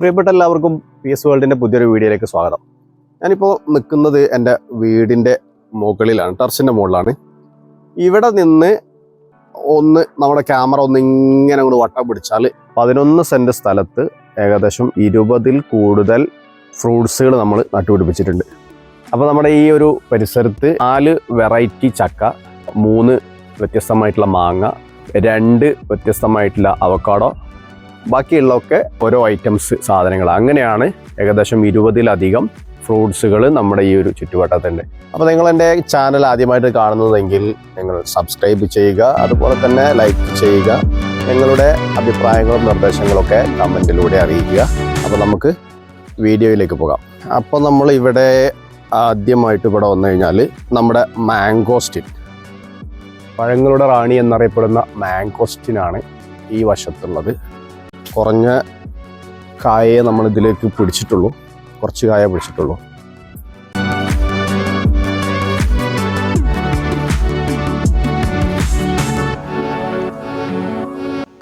പ്രിയപ്പെട്ട എല്ലാവർക്കും P S വേൾഡിന്റെ പുതിയൊരു വീഡിയോയിലേക്ക് സ്വാഗതം. ഞാനിപ്പോൾ നിൽക്കുന്നത് എന്റെ വീടിന്റെ മുകളിലാണ് ടെറസിന്റെ മുകളിലാണ്. ഇവിടെ നിന്ന് ഒന്ന് നമ്മുടെ ക്യാമറ ഒന്ന് ഇങ്ങനെ അങ്ങോട്ട് വട്ടം പിടിച്ചാൽ പതിനൊന്ന് സെന്റ് സ്ഥലത്ത് ഏകദേശം ഇരുപതിൽ കൂടുതൽ ഫ്രൂട്ട്സുകൾ നമ്മൾ നട്ടുപിടിപ്പിച്ചിട്ടുണ്ട്. അപ്പോൾ നമ്മുടെ ഈ ഒരു പരിസരത്ത് നാല് വെറൈറ്റി ചക്ക മൂന്ന് വ്യത്യസ്തമായിട്ടുള്ള മാങ്ങ രണ്ട് വ്യത്യസ്തമായിട്ടുള്ള അവക്കാടോ ബാക്കിയുള്ളതൊക്കെ ഓരോ ഐറ്റംസ് സാധനങ്ങൾ. അങ്ങനെയാണ് ഏകദേശം ഇരുപതിലധികം ഫ്രൂട്ട്സുകൾ നമ്മുടെ ഈ ഒരു ചുറ്റുവട്ടത്തുണ്ട്. അപ്പോൾ നിങ്ങൾ എന്റെ ചാനൽ ആദ്യമായിട്ട് കാണുന്നതെങ്കിൽ നിങ്ങൾ സബ്സ്ക്രൈബ് ചെയ്യുക അതുപോലെ തന്നെ ലൈക്ക് ചെയ്യുക നിങ്ങളുടെ അഭിപ്രായങ്ങളും നിർദ്ദേശങ്ങളൊക്കെ കമന്റിലൂടെ അറിയിക്കുക. അപ്പോൾ നമുക്ക് വീഡിയോയിലേക്ക് പോകാം. അപ്പോൾ നമ്മൾ ഇവിടെ ആദ്യമായിട്ട് ഇവിടെ വന്നു കഴിഞ്ഞാൽ നമ്മുടെ മാംഗോസ്റ്റിൻ പഴങ്ങളുടെ റാണി എന്നറിയപ്പെടുന്ന മാംഗോസ്റ്റിനാണ് ഈ വശത്തുള്ളത്. കുറഞ്ഞ കായയെ നമ്മൾ ഇതിലേക്ക് പിടിച്ചിട്ടുള്ളൂ. കുറച്ച് കായ പിടിച്ചിട്ടുള്ളൂ.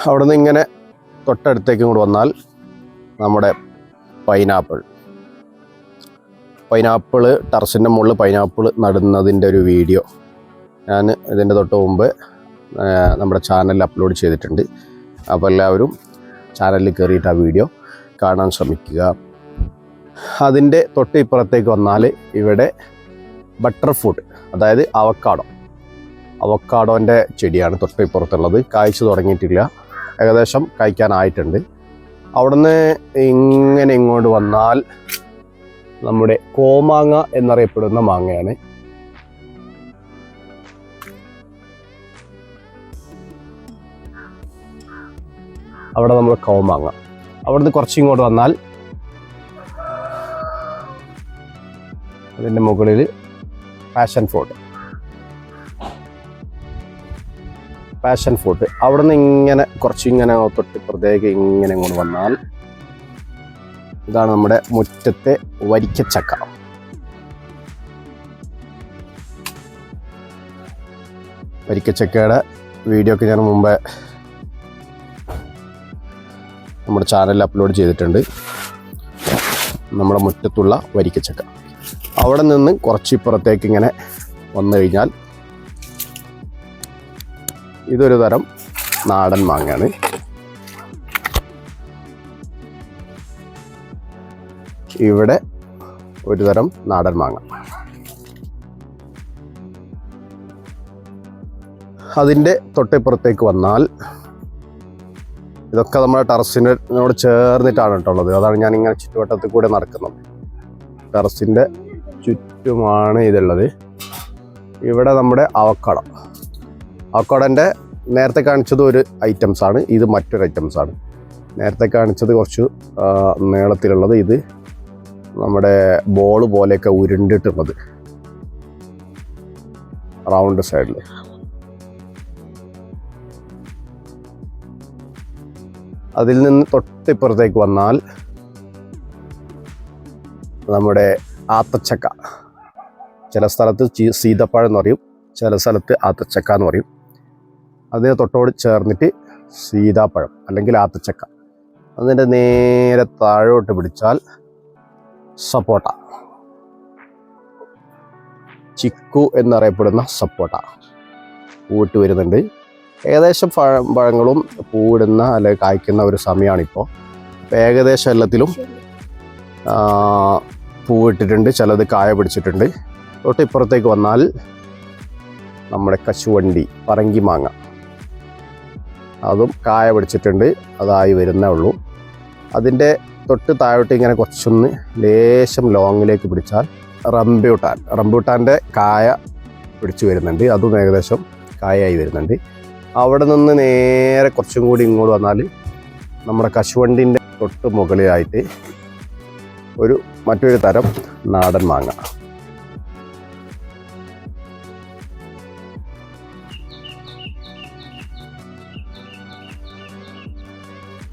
അവിടെ നിന്ന് ഇങ്ങനെ തൊട്ടടുത്തേക്ക് ഇങ്ങോട്ട് വന്നാൽ നമ്മുടെ പൈനാപ്പിൾ. പൈനാപ്പിൾ ടെറസിന്റെ മുകളിൽ പൈനാപ്പിൾ നടുന്നതിന്റെ ഒരു വീഡിയോ. ഞാൻ ഇതിന്റെ തൊട്ട് മുമ്പ് നമ്മുടെ ചാനലിൽ അപ്ലോഡ് ചെയ്തിട്ടുണ്ട്. അപ്പോൾ എല്ലാവരും ചാനലിൽ കയറിയിട്ട് ആ വീഡിയോ കാണാൻ ശ്രമിക്കുക. അതിന്റെ തൊട്ട് ഇപ്പുറത്തേക്ക് വന്നാൽ ഇവിടെ ബട്ടർ ഫ്രൂട്ട് അതായത് അവക്കാടോ. അവക്കാടോന്റെ ചെടിയാണ് തൊട്ട് ഇപ്പുറത്തുള്ളത് കായ്ച്ചു തുടങ്ങിയിട്ടില്ല. ഏകദേശം കായ്ക്കാനായിട്ടുണ്ട്. അവിടുന്ന് ഇങ്ങനെ ഇങ്ങോട്ട് വന്നാൽ നമ്മുടെ കോമാങ്ങ എന്നറിയപ്പെടുന്ന മാങ്ങയാണ്. അവിടെ നമ്മൾ കോമാങ്ങ അവിടുന്ന് കുറച്ച് ഇങ്ങോട്ട് വന്നാൽ അതിന്റെ മുകളിൽ പാഷൻ ഫോർട്ട് പാഷൻ ഫ്രൂട്ട് അവിടുന്ന് ഇങ്ങനെ കുറച്ച് ഇങ്ങനെ തൊട്ട് ഇപ്പുറത്തേക്ക് ഇങ്ങനെ ഇങ്ങോട്ട് വന്നാൽ ഇതാണ് നമ്മുടെ മുറ്റത്തെ വരിക്കച്ചക്ക. വരിക്കച്ചക്കയുടെ വീഡിയോ ഒക്കെ ഞാൻ മുമ്പേ നമ്മുടെ ചാനലിൽ അപ്ലോഡ് ചെയ്തിട്ടുണ്ട്. നമ്മുടെ മുറ്റത്തുള്ള വരിക്കച്ചക്ക. അവിടെ നിന്ന് കുറച്ച് ഇപ്പുറത്തേക്ക് ഇങ്ങനെ വന്നു കഴിഞ്ഞാൽ ഇതൊരു തരം നാടൻ മാങ്ങയാണ്. ഇവിടെ ഒരു തരം നാടൻ മാങ്ങ. അതിന്റെ തൊട്ടിപ്പുറത്തേക്ക് വന്നാൽ ഇതൊക്കെ നമ്മുടെ ടെറസിനോട് ചേർന്നിട്ടാണ് കേട്ടോ ഉള്ളത്. അതാണ് ഞാൻ ഇങ്ങനെ ചുറ്റുവട്ടത്തിൽ കൂടെ നടക്കുന്നത്. ടെറസിന്റെ ചുറ്റുമാണ് ഇതുള്ളത്. ഇവിടെ നമ്മുടെ അവക്കട. അവക്കടന്റെ നേരത്തെ കാണിച്ചത് ഒരു ഐറ്റംസ് ആണ്. ഇത് മറ്റൊരു ഐറ്റംസ് ആണ്. നേരത്തെ കാണിച്ചത് കുറച്ച് നീളത്തിലുള്ളത് ഇത് നമ്മുടെ ബോൾ പോലെയൊക്കെ ഉരുണ്ടിട്ടുള്ളത്. റൗണ്ട് സൈഡിൽ അതിൽ നിന്ന് തൊട്ടിപ്പുറത്തേക്ക് വന്നാൽ നമ്മുടെ ആത്തച്ചക്ക. ചില സ്ഥലത്ത് സീതപ്പഴം എന്ന് പറയും. ചില സ്ഥലത്ത് ആത്തച്ചക്ക എന്ന് പറയും. അതിന് തൊട്ടോട് ചേർന്നിട്ട് സീതാപ്പഴം അല്ലെങ്കിൽ ആത്തച്ചക്ക. അതിന്റെ നേരെ താഴോട്ട് പിടിച്ചാൽ സപ്പോട്ട. ചിക്കു എന്നറിയപ്പെടുന്ന സപ്പോട്ട. പൂട്ട് വരുന്നുണ്ട്. ഏകദേശം പഴ പഴങ്ങളും പൂവിടുന്ന അല്ലെങ്കിൽ കായ്ക്കുന്ന ഒരു സമയമാണിപ്പോൾ ഏകദേശം എല്ലാത്തിലും പൂവിട്ടിട്ടുണ്ട്. ചിലത് കായ പിടിച്ചിട്ടുണ്ട്. തൊട്ട് ഇപ്പുറത്തേക്ക് വന്നാൽ നമ്മുടെ കശുവണ്ടി പറങ്കി മാങ്ങ. അതും കായ പിടിച്ചിട്ടുണ്ട്. അതായി വരുന്നേ ഉള്ളൂ. അതിന്റെ തൊട്ട് താഴോട്ട് ഇങ്ങനെ കുറച്ചൊന്ന് ലേശം ലോങ്ങിലേക്ക് പിടിച്ചാൽ റംബ്യൂട്ടാൻ റംബ്യൂട്ടാന്റെ കായ പിടിച്ചു വരുന്നുണ്ട്. അതും ഏകദേശം കായയായി വരുന്നുണ്ട്. അവിടെ നിന്ന് നേരെ കുറച്ചും കൂടി ഇങ്ങോട്ട് വന്നാൽ നമ്മുടെ കശുവണ്ടിന്റെ തൊട്ട് മുകളിലായിട്ട് ഒരു മറ്റൊരു തരം നാടൻ മാങ്ങ.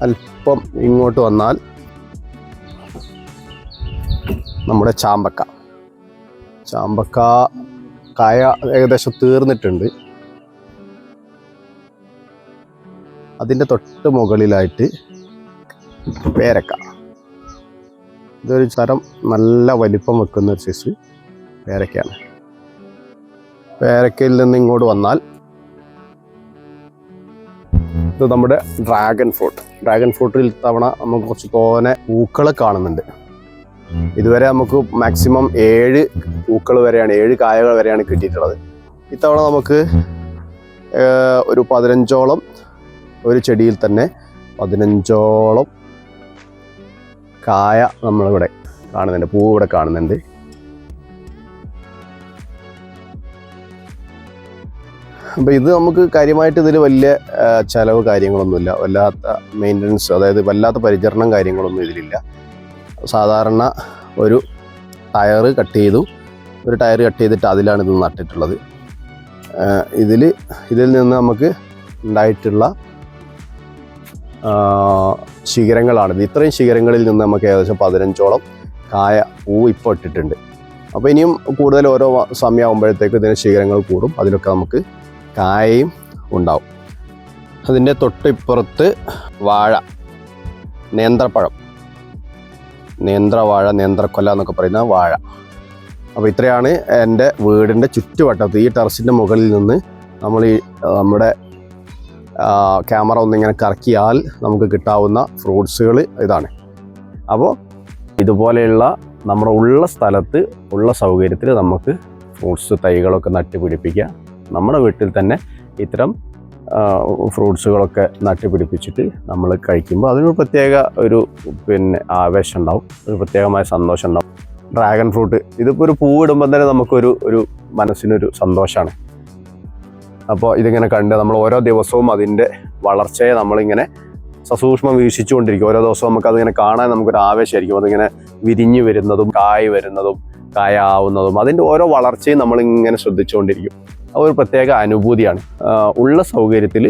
അല്പം ഇങ്ങോട്ട് വന്നാൽ നമ്മുടെ ചാമ്പക്ക. ചാമ്പക്ക കായ ഏകദേശം തീർന്നിട്ടുണ്ട്. അതിന്റെ തൊട്ട് മുകളിലായിട്ട് പേരക്ക. ഇതൊരു തരം നല്ല വലിപ്പം വെക്കുന്ന ഒരു സൈസ് പേരക്കയാണ്. പേരക്കയിൽ നിന്ന് ഇങ്ങോട്ട് വന്നാൽ ഇത് നമ്മുടെ ഡ്രാഗൺ ഫ്രൂട്ട് ഡ്രാഗൺ ഫ്രൂട്ടിൽ തവണ നമുക്ക് കുറച്ച് തോനെ പൂക്കൾ കാണുന്നുണ്ട്. ഇതുവരെ നമുക്ക് മാക്സിമം ഏഴ് പൂക്കൾ വരെയാണ് ഏഴ് കായകൾ വരെയാണ് കിട്ടിയിട്ടുള്ളത്. ഇത്തവണ നമുക്ക് ഒരു പതിനഞ്ചോളം ഒരു ചെടിയിൽ തന്നെ പതിനഞ്ചോളം കായ നമ്മളിവിടെ കാണുന്നുണ്ട് പൂ ഇവിടെ കാണുന്നുണ്ട്. അപ്പോൾ ഇത് നമുക്ക് കാര്യമായിട്ട് ഇതിൽ വലിയ ചിലവ് കാര്യങ്ങളൊന്നുമില്ല. വല്ലാത്ത മെയിന്റനൻസ് അതായത് വല്ലാത്ത പരിചരണം കാര്യങ്ങളൊന്നും ഇതിലില്ല. സാധാരണ ഒരു ടയർ കട്ട് ചെയ്തു ഒരു ടയർ കട്ട് ചെയ്തിട്ട് അതിലാണ് ഇത് നട്ടിട്ടുള്ളത്. ഇതിൽ ഇതിൽ നിന്ന് നമുക്ക് ഉണ്ടായിട്ടുള്ള ശിഖരങ്ങളാണിത് ഇത്രയും ശിഖരങ്ങളിൽ നിന്ന് നമുക്ക് ഏകദേശം പതിനഞ്ചോളം കായ പൂ ഇപ്പോൾ ഇട്ടിട്ടുണ്ട്. അപ്പോൾ ഇനിയും കൂടുതൽ ഓരോ സമയമാകുമ്പോഴത്തേക്കും ഇതിന് ശിഖരങ്ങൾ കൂടും. അതിലൊക്കെ നമുക്ക് കായയും ഉണ്ടാവും. അതിന്റെ തൊട്ടിപ്പുറത്ത് വാഴ നേന്ത്രപ്പഴം. നേന്ത്രവാഴ നേന്ത്രക്കൊല എന്നൊക്കെ പറയുന്ന വാഴ. അപ്പോൾ ഇത്രയാണ് എന്റെ വീടിന്റെ ചുറ്റുവട്ടത്ത്. ഈ ടെറസിന്റെ മുകളിൽ നിന്ന് നമ്മൾ ഈ നമ്മുടെ ക്യാമറ ഒന്നിങ്ങനെ കറക്കിയാൽ നമുക്ക് കിട്ടാവുന്ന ഫ്രൂട്ട്സുകൾ ഇതാണ്. അപ്പോൾ ഇതുപോലെയുള്ള നമ്മുടെ ഉള്ള സ്ഥലത്ത് ഉള്ള സൗകര്യത്തിൽ നമുക്ക് ഫ്രൂട്ട്സ് തൈകളൊക്കെ നട്ടുപിടിപ്പിക്കുക നമ്മുടെ വീട്ടിൽ തന്നെ ഇത്തരം ഫ്രൂട്ട്സുകളൊക്കെ നട്ടുപിടിപ്പിച്ചിട്ട് നമ്മൾ കഴിക്കുമ്പോൾ അതിനൊരു പ്രത്യേക ഒരു പിന്നെ ആവേശം ഉണ്ടാവും. ഒരു പ്രത്യേകമായ സന്തോഷം ഉണ്ടാവും. ഡ്രാഗൺ ഫ്രൂട്ട് ഇതിപ്പോൾ ഒരു പൂവിടുമ്പോൾ തന്നെ നമുക്കൊരു ഒരു മനസ്സിനൊരു സന്തോഷമാണ്. അപ്പോൾ ഇതിങ്ങനെ കണ്ട് നമ്മൾ ഓരോ ദിവസവും അതിന്റെ വളർച്ചയെ നമ്മളിങ്ങനെ സസൂക്ഷ്മം വീക്ഷിച്ചുകൊണ്ടിരിക്കും. ഓരോ ദിവസവും നമുക്ക് അതിങ്ങനെ കാണാൻ നമുക്കൊരു ആവേശമായിരിക്കും. അതിങ്ങനെ വിരിഞ്ഞു വരുന്നതും കായ് വരുന്നതും കായ ആവുന്നതും അതിന്റെ ഓരോ വളർച്ചയും നമ്മളിങ്ങനെ ശ്രദ്ധിച്ചുകൊണ്ടിരിക്കും. ഒരു പ്രത്യേക അനുഭൂതിയാണ്. ഉള്ള സൗകര്യത്തിൽ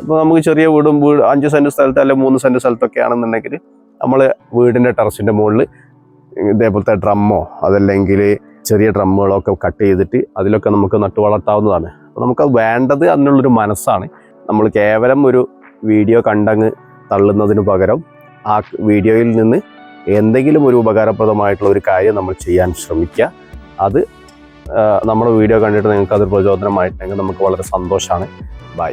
ഇപ്പോൾ നമുക്ക് ചെറിയ വീടും വീട് അഞ്ച് സെന്റ് സ്ഥലത്ത് അല്ലെങ്കിൽ മൂന്ന് സെന്റ് സ്ഥലത്തൊക്കെ ആണെന്നുണ്ടെങ്കിൽ നമ്മൾ വീടിന്റെ ടെറസിന്റെ മുകളിൽ ഇതേപോലത്തെ ഡ്രമ്മോ അതല്ലെങ്കിൽ ചെറിയ ഡ്രമ്മുകളൊക്കെ കട്ട് ചെയ്തിട്ട് അതിലൊക്കെ നമുക്ക് നട്ടു വളർത്താവുന്നതാണ് അപ്പോൾ നമുക്ക് വേണ്ടത് അതിനുള്ളൊരു മനസ്സാണ്. നമ്മൾ കേവലം ഒരു വീഡിയോ കണ്ടങ്ങ് തള്ളുന്നതിന് പകരം ആ വീഡിയോയിൽ നിന്ന് എന്തെങ്കിലും ഒരു ഉപകാരപ്രദമായിട്ടുള്ള ഒരു കാര്യം നമ്മൾ ചെയ്യാൻ ശ്രമിക്കുക. അത് നമ്മുടെ വീഡിയോ കണ്ടിട്ട് നിങ്ങൾക്ക് അതൊരു പ്രചോദനമായിട്ടുണ്ടെങ്കിൽ നമുക്ക് വളരെ സന്തോഷമാണ് ബൈ.